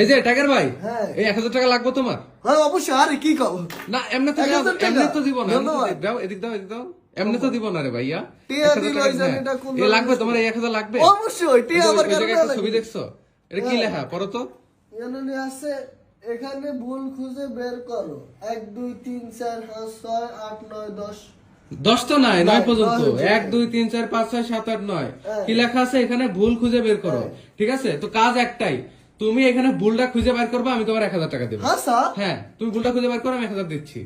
এই যে টাকার ভাই হ্যাঁ। এই এক হাজার টাকা লাগবে তোমার? হ্যাঁ অবশ্যই আরে কি কব? না এমনি তো? এমনি তো দিব না। দাও এদিক দাও এদিক দাও। এমনি তো দিব না রে ভাইয়া। লাগবে তোমার এক হাজার লাগবে? অবশ্যই ছবি দেখছ? এটা কি হ্যাঁ। লেখা? পড়ো তো। এখানে আছে এখানে ভুল খুঁজে বের করো। এক দুই তিন চার পাঁচ ছয় আট নয় দশ। দশ তো নয় নয় পর্যন্ত। এক দুই তিন চার পাঁচ ছয় সাত আট নয়। হ্যাঁ। কি লেখা আছে? এখানে ভুল খুঁজে বের করো। ঠিক আছে? তো কাজ একটাই। তুমি এখানে ভুলটা খুঁজে বের করবে আমি তোমার এক হাজার টাকা দেবো। হ্যাঁ হ্যাঁ তুমি ভুলটা খুঁজে বার করো আমি এক হাজার দিচ্ছি।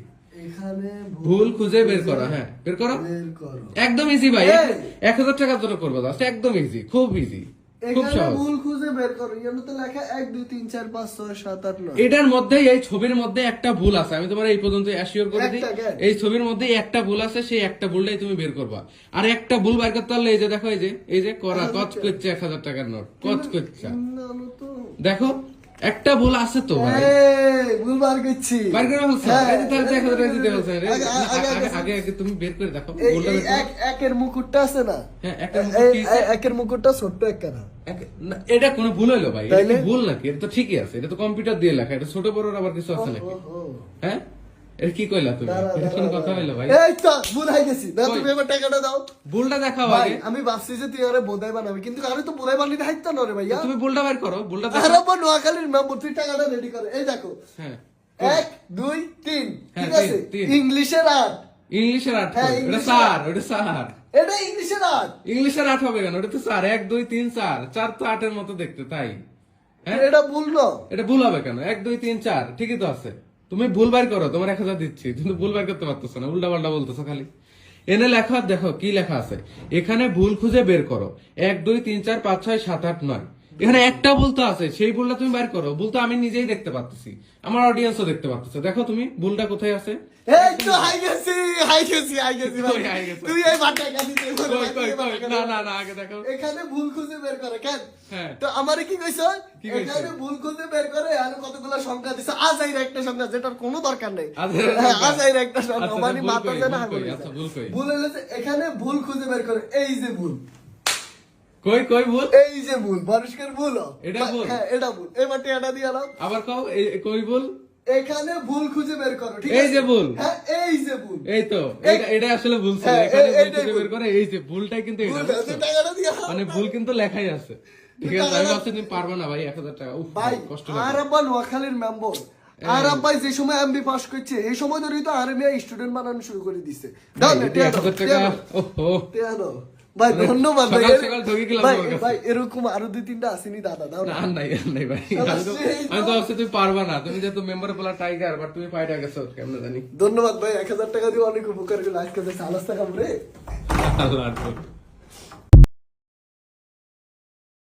ভুল খুঁজে বের করো হ্যাঁ বের করো। একদম ইজি ভাই। এক হাজার টাকা জন্য করব একদম ইজি খুব ইজি এখানে ভুল খুঁজে বের করো। এখানে তো লেখা এটার মধ্যে এই ছবির মধ্যে একটা ভুল আছে। আমি তোমার এই পর্যন্ত অ্যাসিওর করে দিই। এই ছবির মধ্যে একটা ভুল আছে সেই একটা ভুলটাই তুমি বের করবা। আর একটা ভুল বের করতে পারলে এই যে দেখো এই যে এই যে করা কচ করছে এক হাজার টাকার নোট। কচ করছে। দেখো একটা ভুল আছে তো ভাই এই, ভুল বার করছি। বার করে ফেলছো। হ্যাঁ। এই যে তাহলে দেখো রে দিতে বলছে রে। আগে- আগে- তুমি বের করে দেখো। ভুলটা। এক- একের মুকুটটা আছে না? হ্যাঁ, একের মুকুট কি? একের মুকুটটা ছোট্ট একখানা। এক- না, এটা কোনো ভুল হলো ভাই। এটা ভুল নাকি? এটা তো ঠিকই আছে। এটা তো কম্পিউটার দিয়ে লেখা। এটা ছোট বড় আবার কিছু আছে নাকি? হ্যাঁ? কি কইলা তুমি? দাঁড়া, এটা কোনো দাঁড়া, কথা হইল ভাই? এই তো ভুল গেছি। না তুমি এবার টাকাটা দাও। ভুলটা দেখাও আগে। আমি ভাবছি যে তুই আরে বোধাই বানাবি কিন্তু আরে তো বোধাই বানাতে হাইতো না রে ভাইয়া। তুমি ভুলটা বের করো ভুলটা আরে দেখাও নোয়াখালীর মেম্বার তুই টাকাটা রেডি করে। এই দেখো। হ্যাঁ এক দুই তিন। হ্যাঁ, ঠিক আছে? ইংলিশের আট। ইংলিশের হ্যাঁ, ওটা এটা ইংলিশের ইংলিশের আট হবে কেন? ওটা তো চার এক দুই তিন চার। চার তো আটের মতো দেখতে তাই। এটা ভুল না। এটা ভুল হবে কেন? এক দুই তিন চার। ঠিকই তো আছে। তুমি ভুল বার করো, তোমার এক হাজার দিচ্ছি, কিন্তু ভুল বার করতে পারতেছো না উল্টা পাল্টা বলতেছো খালি। এনে লেখা, দেখো, কি লেখা আছে? এখানে ভুল খুঁজে বের করো। এক, দুই, তিন, চার, পাঁচ, ছয়, সাত, আট, নয়। এখানে একটা ভুল তো আছে সেই ভুলটা তুমি বার করো। ভুল তো আমি নিজেই দেখতে পাচ্ছি আমার অডিয়েন্সও দেখতে পাচ্ছি দেখো তুমি ভুলটা কোথায় আছে? এই তো হাই গেছি হাই গেছি হাই গেছি ভাই। কই হাই গেছে? তুই এই বাটা কাটি তুই কই, কই, কই? না না না আগে দেখো এখানে ভুল খুঁজে বের করে কেন? হ্যাঁ। তো আমারে কি কইছ? এখানে ভুল খুঁজে বের করে আর কতগুলো সংখ্যা দিছে? আজাইর একটা সংখ্যা যেটার কোনো দরকার নেই। হ্যাঁ। আজাইর একটা সংখ্যা। আচ্ছা, মানে ভুল মাথা কই, ভুল কই, আচ্ছা, ভুল হলো এখানে ভুল খুঁজে বের করে এই যে ভুল। কই কই ভুল? এই যে ভুল পরিষ্কার ভুল এটা ভুল? হ্যাঁ এটা ভুল। এবার টেয়াটা দিয়ে নাও। আবার কও কই ভুল? এখানে ভুল খুঁজে বের করো ঠিক এই যে ভুল। হ্যাঁ এই যে ভুল। এই তো এটা আসলে ভুল ছিল। হ্যাঁ, এখানে ভুল খুঁজে বের করে। এই যে ভুলটাই কিন্তু। মানে ভুল কিন্তু লেখাই আছে। ঠিক আছে আমি ভাবছি তুমি পারবে না ভাই এক হাজার টাকা। উফ কষ্ট আর আব্বা নোয়াখালীর মেম্বার। আর আব্বা যে সময় এমবি পাস করছে এই সময় ধরেই তো আর মেয়ে স্টুডেন্ট বানানো শুরু করে দিছে। দাও না, টাকা ওহো। ভাই ধন্যবাদ ভাই। ভাই, এরকম আরও দুই তিনটা আসেনি দাদা দাও না। নাই নাই ভাই। আমি তো। ভাবছি তুমি পারবা না। তুমি যেহেতু মেম্বার বলা টাইগার বাট তুমি ফাইটার গেছো কেমন জানি। ধন্যবাদ ভাই এক হাজার টাকা দিয়ে অনেক উপকার করলে আজকে যে সালাস টাকা রে। আল্লাহ।